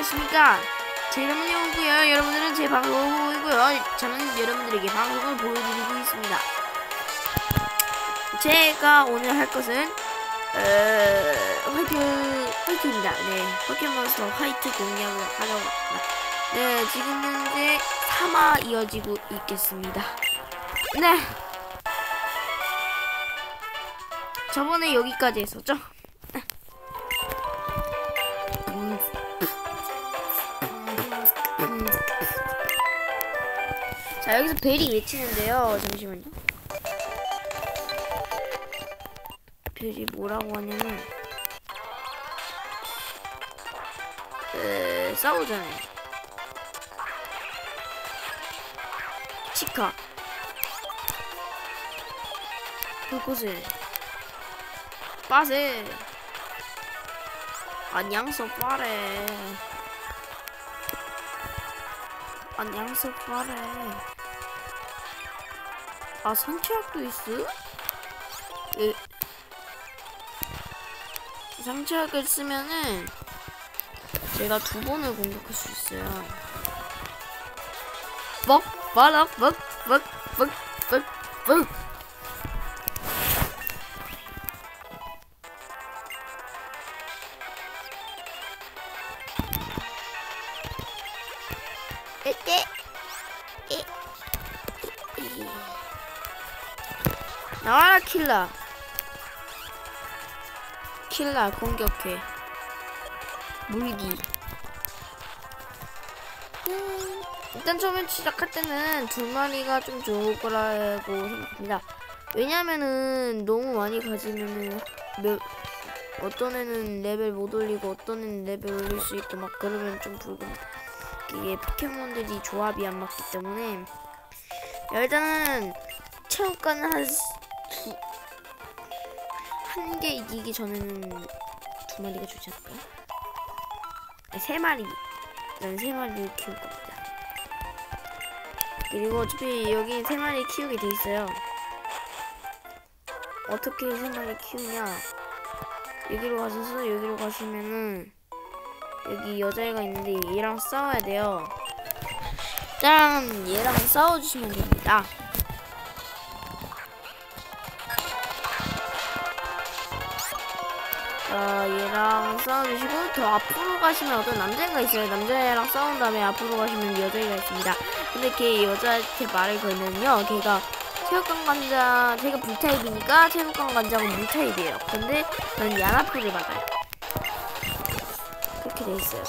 안녕하십니까. 제 이름은 영우고요. 여러분들은 제 방송이고요. 저는 여러분들에게 방송을 보여드리고 있습니다. 제가 오늘 할 것은 어, 화이트 화이트입니다. 네 포켓몬스터 화이트 공략을 하려고 합니다. 네 지금 현재 3화 이어지고 있겠습니다. 네. 저번에 여기까지 했었죠 자 여기서 벨이 외치는데요. 잠시만요. 벨이 뭐라고 하냐면 에, 싸우잖아요. 치카. 불꽃을. 빠세. 안녕서 빠래. 안녕서 빠래 아 상체학도 있어? 예. 상체학을 쓰면은 제가 두 번을 공격할 수 있어요 먹 말아 먹먹 먹 먹먹 에떼 에. 나와라 킬라 킬라 공격해. 물기. 음, 일단 처음에 시작할 때는 두 마리가 좀 좋을 거라고 생각합니다. 왜냐면은 너무 많이 가지면은 몇, 어떤 애는 레벨 못 올리고 어떤 애는 레벨 올릴 수 있고 막 그러면 좀 불금. 이게 포켓몬들이 조합이 안 맞기 때문에. 일단은 체육관은 한 한 개 이기기 전에는 두 마리가 좋지 않을까요? 아니, 세 마리 난 세 마리를 키울 겁니다 그리고 어차피 여기 세 마리 키우게 돼 있어요 어떻게 세 마리 키우냐 여기로 가셔서 여기로 가시면은 여기 여자애가 있는데 얘랑 싸워야 돼요. 짠! 얘랑 싸워주시면 됩니다. 어, 얘랑 싸워주시고 더 앞으로 가시면 어떤 남자애가 있어요. 남자애랑 싸운 다음에 앞으로 가시면 여자애가 있습니다. 근데 걔 여자한테 말을 걸면요. 걔가 체육관 관장, 제가 불타입이니까 체육관 관장은 물타입이에요. 근데 저는 야나프를 받아요. 그렇게 돼 있어요.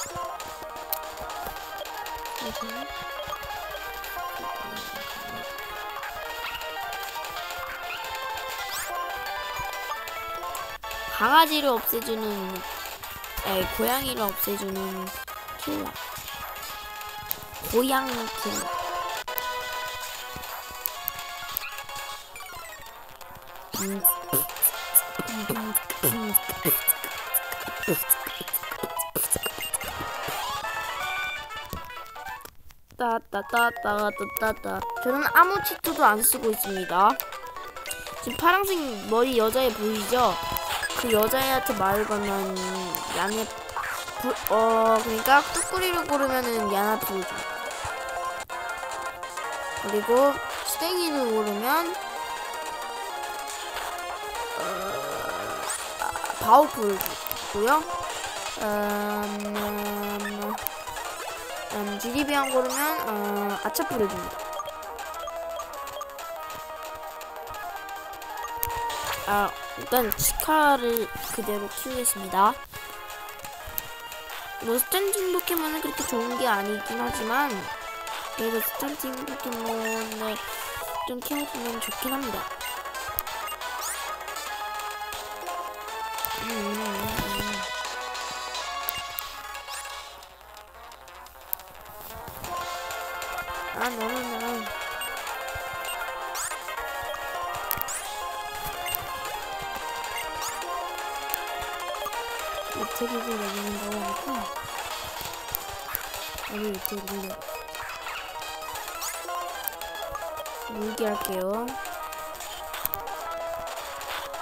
강아지를 없애주는, 에 고양이를 없애주는 킬러. 고양 킬러. 음. 따따따따따따따 저는 아무 치트도 안 쓰고 있습니다 지금 파란색 머리 여자애 보이죠? 그 여자애한테 말을 걸면 양의 부, 어 그러니까 뚜꾸리를 고르면은 야나프를 줘 그리고 스테기를 고르면 어, 바우프를 주고요 음, 음, 음, GDB한 고르면 어, 아차프를 줍니다. 아 일단 치카를 그대로 키우겠습니다. 뭐 스탠딩 포켓몬은 그렇게 좋은 게 아니긴 하지만 그래도 스탠딩 포켓몬을 좀 키워주면 좋긴 합니다. 유튜브를 내리는 거니까 여기 유튜브를 물기 할게요.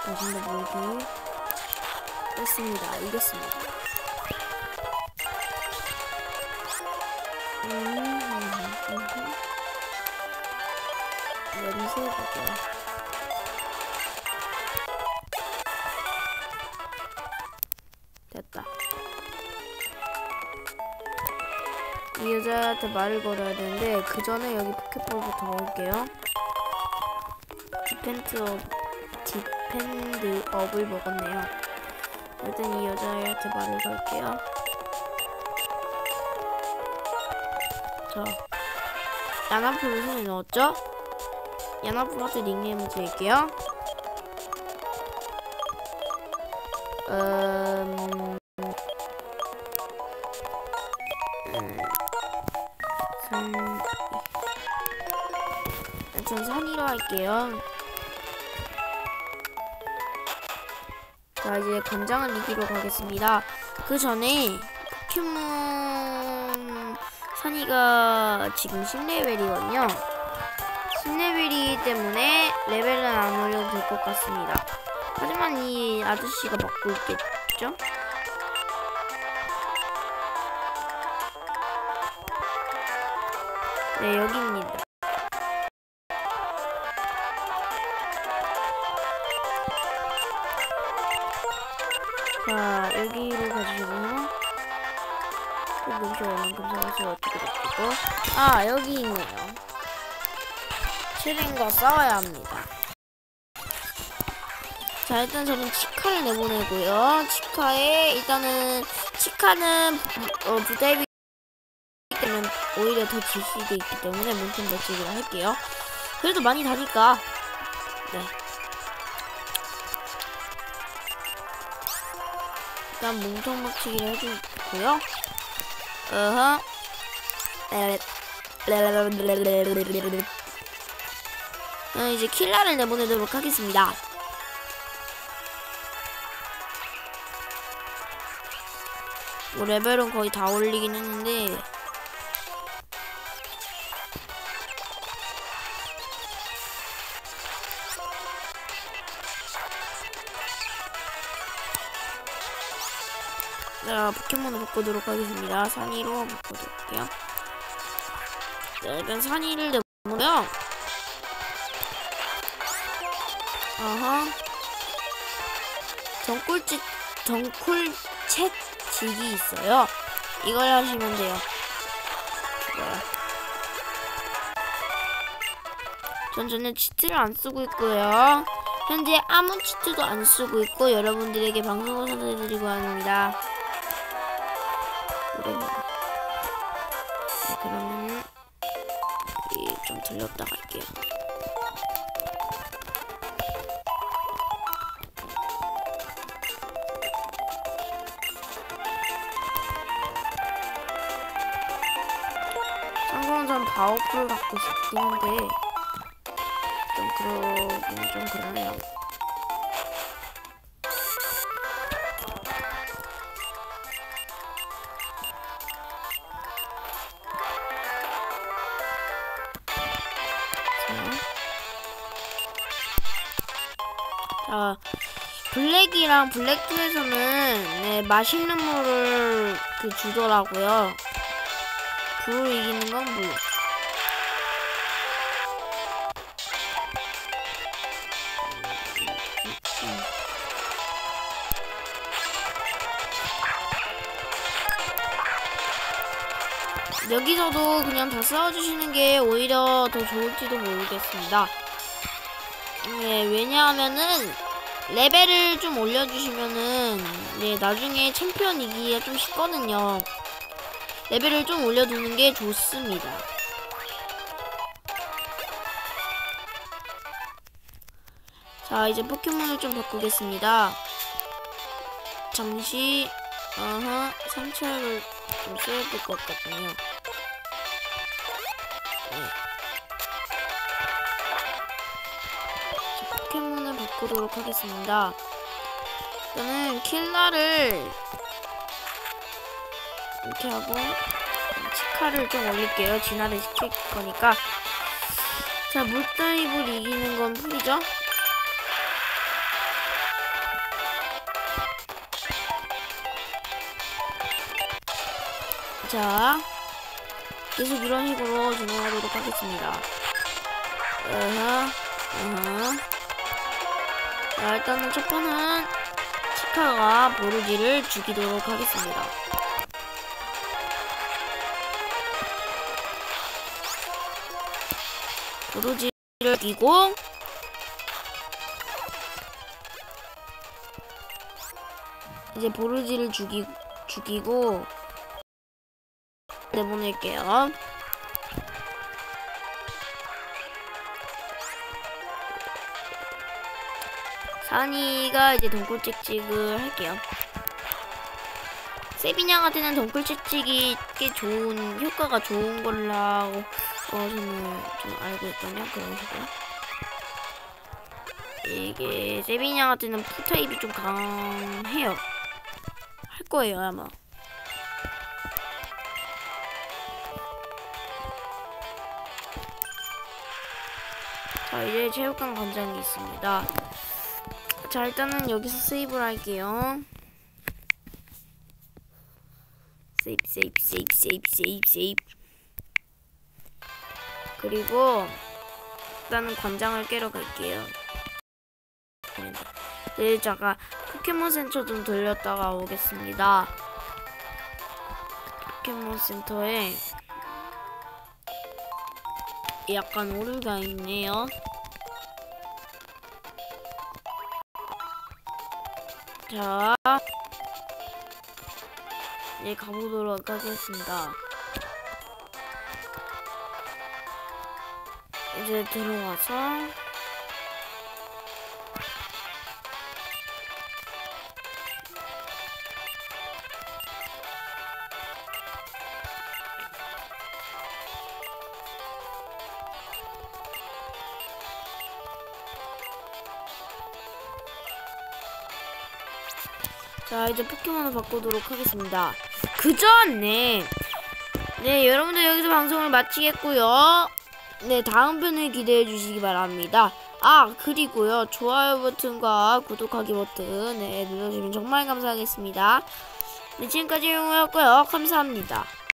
다시 한번 물기 했습니다. 이겼습니다. 냄새 보자. 이 여자한테 말을 걸어야 되는데 그 전에 여기 포켓볼부터 먹을게요. 디펜트 업, 디펜드 업을 먹었네요. 일단 이 여자애한테 말을 걸게요. 자, 야나프를 손에 넣었죠? 야나프한테 닉네임을 드릴게요. 음, 음, 전 산이로 할게요. 자, 이제 권장을 이기로 가겠습니다. 그 전에 포켓몬 산이가 지금 10레벨이거든요. 10레벨이기 때문에 레벨은 안 올려도 될 것 같습니다. 하지만 이 아저씨가 맡고 있겠죠? 네, 여기입니다. 아, 여기 있네요. 체린과 싸워야 합니다. 자, 일단 저는 치카를 내보내고요. 치카에, 일단은, 치카는, 부- 어, 부대비 때문에 오히려 더 질 수도 있기 때문에 몸통 멋지기를 할게요. 그래도 많이 다니까. 네. 일단 몸통 박치기를 해주고요. 어허. 어, 이제 킬라를 내보내도록 하겠습니다. 뭐 레벨은 거의 다 올리긴 했는데 자, 포켓몬을 바꾸도록 하겠습니다. 산이로 바꿔줄게요. 자, 일단 산이를 내보면, 어허. 정꿀짓, 정쿨챗 직이 있어요. 이걸 하시면 돼요. 전 전에 치트를 안 쓰고 있고요. 현재 아무 치트도 안 쓰고 있고 여러분들에게 방송을 전해드리고 합니다. 참고로 전 바오프를 갖고 싶긴 한데 좀 그러긴 좀 그러네요. 자, 블랙이랑 블랙2에서는 네, 맛있는 물을 그 주더라고요. 불을 이기는 건 물. 여기서도 그냥 다 싸워주시는 게 오히려 더 좋을지도 모르겠습니다. 네, 왜냐하면은 레벨을 좀 올려주시면은 네, 나중에 챔피언 이기기가 좀 쉽거든요. 레벨을 좀 올려두는 게 좋습니다. 자, 이제 포켓몬을 좀 바꾸겠습니다. 잠시, 어허, 상처를 좀 써야 될 것 같군요. 네. 자, 포켓몬을 바꾸도록 하겠습니다. 저는 킬라를 이렇게 하고 치카를 좀 올릴게요. 진화를 시킬 거니까. 자, 물다입을 이기는 건 풀이죠? 자, 계속 이런 식으로 진행하도록 하겠습니다. 어허, 어허. 자, 일단은 첫 번은 치카가 보르지를 죽이도록 하겠습니다. 보르지를 죽이고 이제 보르지를 죽이, 죽이고 내보낼게요. 산이가 이제 동굴 찍찍을 할게요. 세비냥한테는 동굴 찍찍이 꽤 좋은 효과가 좋은 걸라고 어, 저는 좀 알고 있거든요. 그런 식으로. 이게 세비냥한테는 풀타입이 좀 강해요. 할 거예요 아마. 자 이제 체육관 관장이 있습니다. 자 일단은 여기서 세이브를 할게요. 세이브 세이브 세이브 세이브 세이브 세이브 그리고 일단은 관장을 깨러 갈게요. 네 잠깐 포켓몬 센터 좀 들렸다가 오겠습니다. 포켓몬 센터에 약간 오류가 있네요. 자, 이제 가보도록 하겠습니다. 이제 들어가서 자 이제 포켓몬을 바꾸도록 하겠습니다. 그 전에 네 여러분들 여기서 방송을 마치겠고요. 네 다음 편을 기대해 주시기 바랍니다. 아 그리고요 좋아요 버튼과 구독하기 버튼 네 눌러주시면 정말 감사하겠습니다. 네 지금까지 용호였고요 감사합니다.